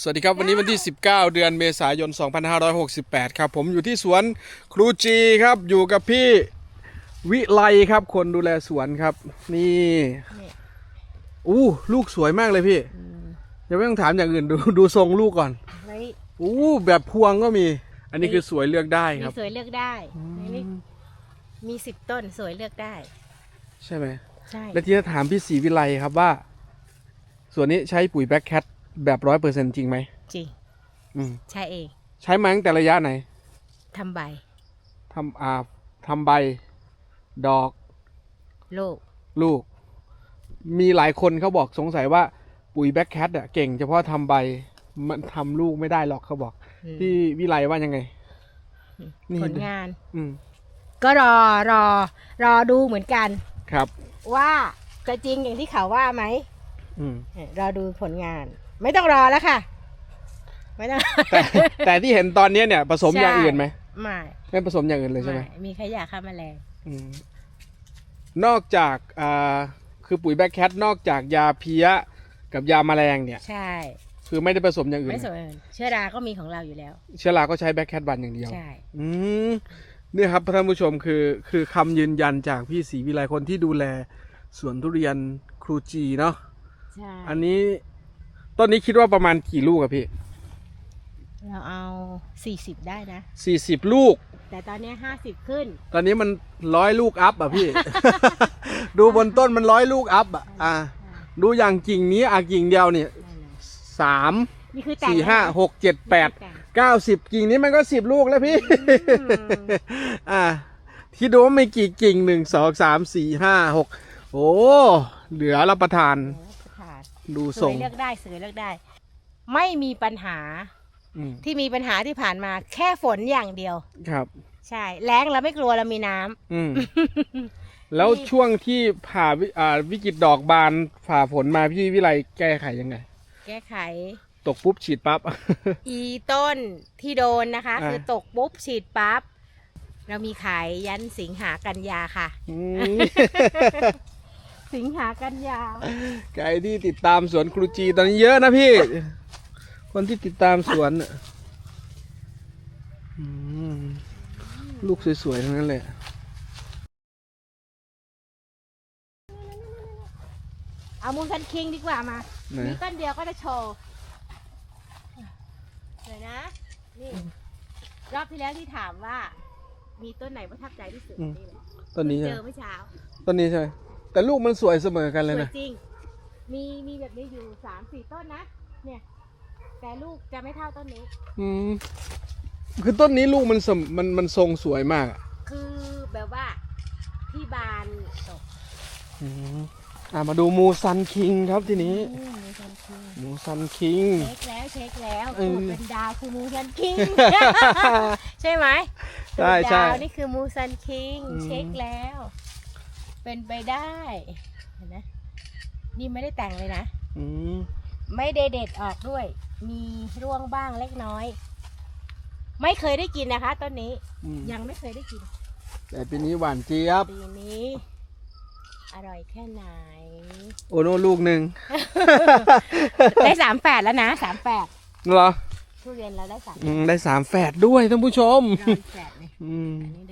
สวัสดีครับวันนี้วันที่ 19 เดือนเมษายน 2568 ครับ ผมอยู่ที่สวนครูจีครับ อยู่กับพี่วิไลครับ คนดูแลสวนครับ นี่นี่อู้ลูกสวยมากเลยพี่ยังไม่ต้องถามอย่างอื่นดูดูทรงลูกก่อนไว้อู้แบบพวงก็มี อันนี้คือสวยเลือกได้มีครับสวยเลือกได้ในนี้มีสิบต้นสวยเลือกได้ ใช่ไหมใช่และที่จะถามพี่ศรีวิไลครับว่าสวนนี้ใช้ปุ๋ยแบ็คแคท แบบร้อยเปอร์เซ็นต์จริงไหมจริงอืมใช่เอง ใช้มาตั้งแต่ระยะไหนทำใบทำอ่าทำใบ ดอก ลูกลูก มีหลายคนเขาบอกสงสัยว่าปุ๋ยแบ็คแคทอะเก่งเฉพาะทำใบ มันทำลูกไม่ได้หรอกเขาบอก อืมพี่วิไลว่ายังไง นี่ ผลงาน อืม ก็รอรอ รอดูเหมือนกัน ครับ ว่าจะจริงอย่างที่เขาว่าไหมอืม เออรอดูผลงาน ไม่ต้องรอแล้วค่ะ ไม่ต้อง แต่แต่ที่เห็นตอนนี้เนี่ยผสมอย่างอื่นไหมไม่ไม่ผสมอย่างอื่นเลยใช่ไหมไม่มีขยะฆ่าแมลงอืมนอกจากอ่าคือปุ๋ยแบ็คแคทนอกจากยาเพี้ยกับยาแมลงเนี่ย ใช่ คือไม่ได้ผสมอย่างอื่นไม่สวยเชื้อราก็มีของเราอยู่แล้ว เชื้อราก็ใช้แบ็คแคทวันอย่างเดียว ใช่ อืมเนี่ยครับท่านผู้ชมคือคือคำยืนยันจากพี่ศรีวิไลคนที่ดูแลสวนทุเรียนครูจีเนาะใช่อันนี้ ต้นนี้คิดว่าประมาณกี่ลูกอะพี่ เราเอาสี่สิบได้นะ สี่สิบลูก แต่ตอนนี้ห้าสิบขึ้น ตอนนี้มันร้อยลูกอัพอะพี่ ดูบนต้นมันร้อยลูกอัพอะอ่าดูอย่างกิ่งนี้อะกิ่งเดียวเนี่ยนั่นน่ะสามนี่คือแต่งสี่ห้าหกเจ็ดแปดนี่คือต่งเก้าสิบกิ่งนี้มันก็สิบลูกแล้วพี่อืมอ่าที่ดูว่าไม่กี่กิ่งหนึ่งสองสามสี่ห้าหกโอ้เหลือรับประทานขา ดดูสทรวยงเลือกได้สวยเลือกได้ ไม่มีปัญหาอืมที่มีปัญหาที่ผ่านมา แค่ฝนอย่างเดียว ครับ ใช่แรงเราไม่กลัวเรามีน้ำ อืมแล้วช่วงที่ผ่าวิอ่าวิกฤตดอกบานฝ่าฝนมาพี่วิไลแก้ไขยังไง แก้ไข ตกปุ๊บฉีดปั๊บ อีต้นที่โดนนะคะ อ่า คือตกปุ๊บฉีดปั๊บ เรามีขายยันสิงหากันยาค่ะ อืม สิงหากันยาใครที่ติดตามสวนครูจีตอนนี้เยอะนะพี่ คนที่ติดตามสวนน่ะอืมลูกสวยๆทั้งนั้นเลยเอามูลคันคิงดีกว่ามาไหนมีต้นเดียวก็จะโชว์เลยนะ นี่ รอบที่แล้วที่ถามว่า มีต้นไหนประทับใจที่สุดนี่เลยต้นนี้เจใช่ไหมอเมื่อเช้า ต้นนี้ใช่ไหม แต่ลูกมันสวยเสมอกันสเลยวยนะจริง มีมีแบบนี้อยู่สามสี่ต้นนะ เนี่ย แต่ลูกจะไม่เท่าต้นนี้ อืมคือต้นนี้ลูกมันสมมันมันทรงสวยมากอะคือแบบว่าที่บานตกอืมอะมาดูมูซันคิงครับทีนี้ อืมมูซันคิงมูซันคิง เช็คแล้วเช็คแล้วเออ พูดเป็นดาวคือมูซันคิง ใช่ไหมใช่ใช่ ดาวนี่คือมูซันคิง อืม เช็คแล้ว เป็นไปได้เห็นไหมนี่ไม่ได้แต่งเลยนะ อืมไม่ได้เด็ดออกด้วย มีร่วงบ้างเล็กน้อย ไม่เคยได้กินนะคะต้นนี้ อืมยังไม่เคยได้กิน แต่ปีนี้หวานเจี๊ยบ ปีนี้ อร่อยแค่ไหน โอโน่ลูกหนึ่ง ได้สามแปดแล้วนะสามแปดเหรอทุเรียนเราได้สามอืมได้สามแฝดด้วยท่านผู้ชมเราได้แปดเลยอืม อันนี้ได้สาม